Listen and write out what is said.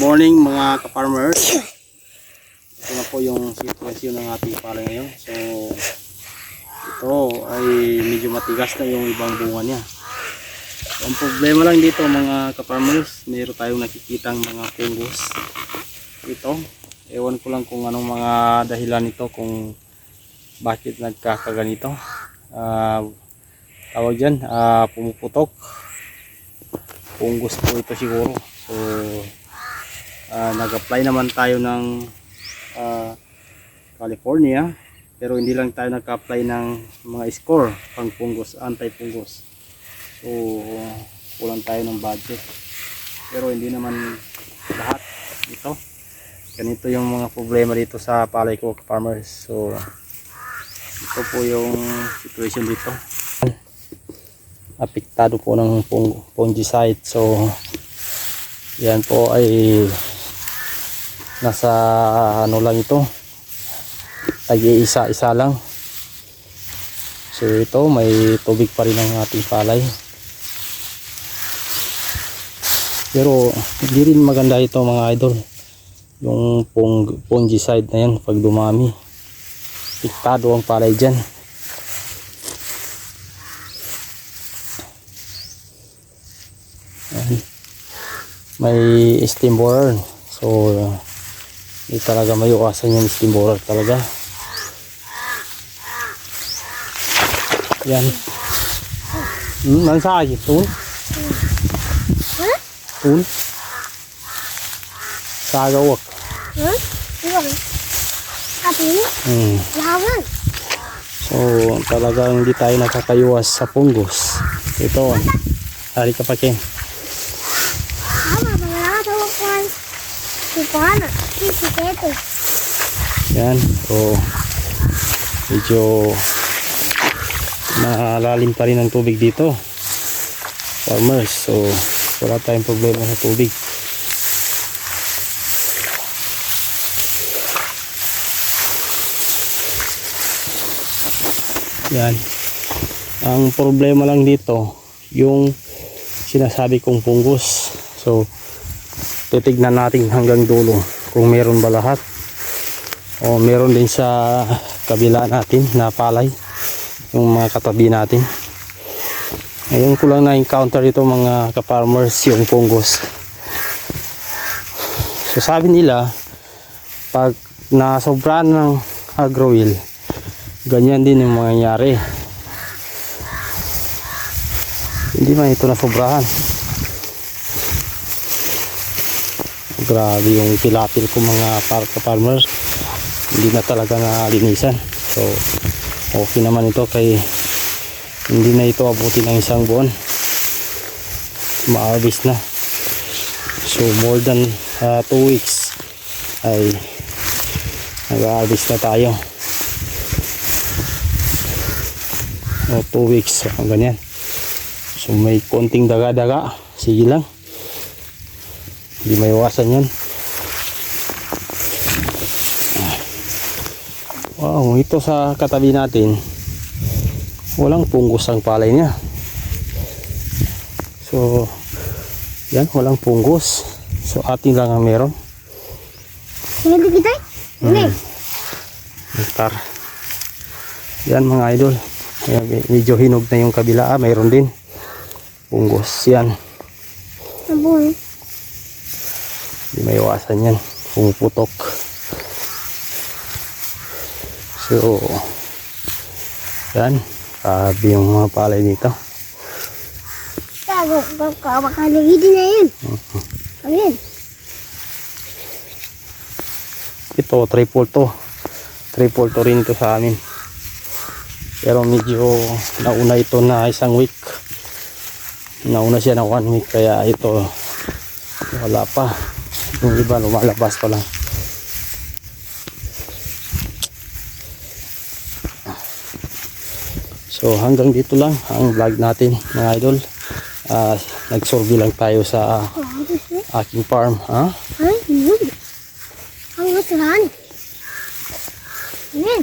Morning mga ka-farmers. Ito na po yung sitwasyon ng ating palay ngayon. So, ito ay medyo matigas na yung ibang bunga niya. So, ang problema lang dito mga ka-farmers, mayroon tayong nakikitang mga fungus. Ito, ewan ko lang kung anong mga dahilan nito kung bakit nagkakaganito. Ah, tawag dyan, ah, pumuputok. Fungus po ito siguro. So, Ah, nag-apply naman tayo ng ah, California pero hindi lang tayo nag-apply ng mga score pang fungus, anti-fungus so kulang tayo ng budget. Pero hindi naman lahat ito. Ganito yung mga problema dito sa palay ko farmers. So ito po yung situation dito. Apektado po ng fung- fungicide. So yan po ay nasa ano lang ito. Tag-iisa isa lang. So ito may tubig pa rin ang ating palay. Pero hindi rin maganda ito mga idol. Yung pung fungicide na yan pag dumami. Piktado ang palay dyan. Ayan. may steam borer. So hindi talaga may iwasan yung steam borer talaga. Yan. Hmm, mansay tun? Tun? Sagawak hmm. Lắm. so talagang hindi tayo nakakaiwas sa fungus ito hari ka pa Ken Yan. So, medyo malalim pa rin ang tubig dito. Farmers. So, wala tayong problema sa tubig. Yan. Ang problema lang dito, yung sinasabi kong fungus. So, titignan natin hanggang dulo kung meron ba lahat. O meron din sa kabila natin na palay yung mga katabi natin. Ngayon ko lang na-encounter ito mga ka-farmers yung fungus. So sabi nila pag nasobrahan ng agrowil ganyan din yung mangyayari. Hindi man ito nasobrahan grabe yung tilapil ko mga par farmers hindi na talaga nalinisan. So okay naman ito kay hindi na ito abutin ng isang buwan. Ma-harvest na. So more than 2 weeks ay nag-harvest na tayo. O 2 weeks so ganyan. So may konting daga-daga. Sige lang hindi may iwasan yan wow ito sa katabi natin walang punggos ang palay niya. So yan walang punggos so atin lang ang meron. Hindi kita. Hindi. nektar yan mga idol. Ayan, me- medyo hinog na yung kabila. Ah, mayroon din. Punggos yan. Sabon. Hindi may iwasan yan. Pumuputok. So, yan. Grabe yung mga palay dito. Din na yun. Ayun. Ito, triple to. Triple to rin ito sa amin. Pero medyo nauna ito na isang week. Nauna siya na one week. Kaya ito, wala pa. Yung iba lumalabas pa lang. So hanggang dito lang ang vlog natin mga idol. Ah, nag-survey lang tayo sa siya? aking farm. Ha? Yun. Ang masalahan. Ayan.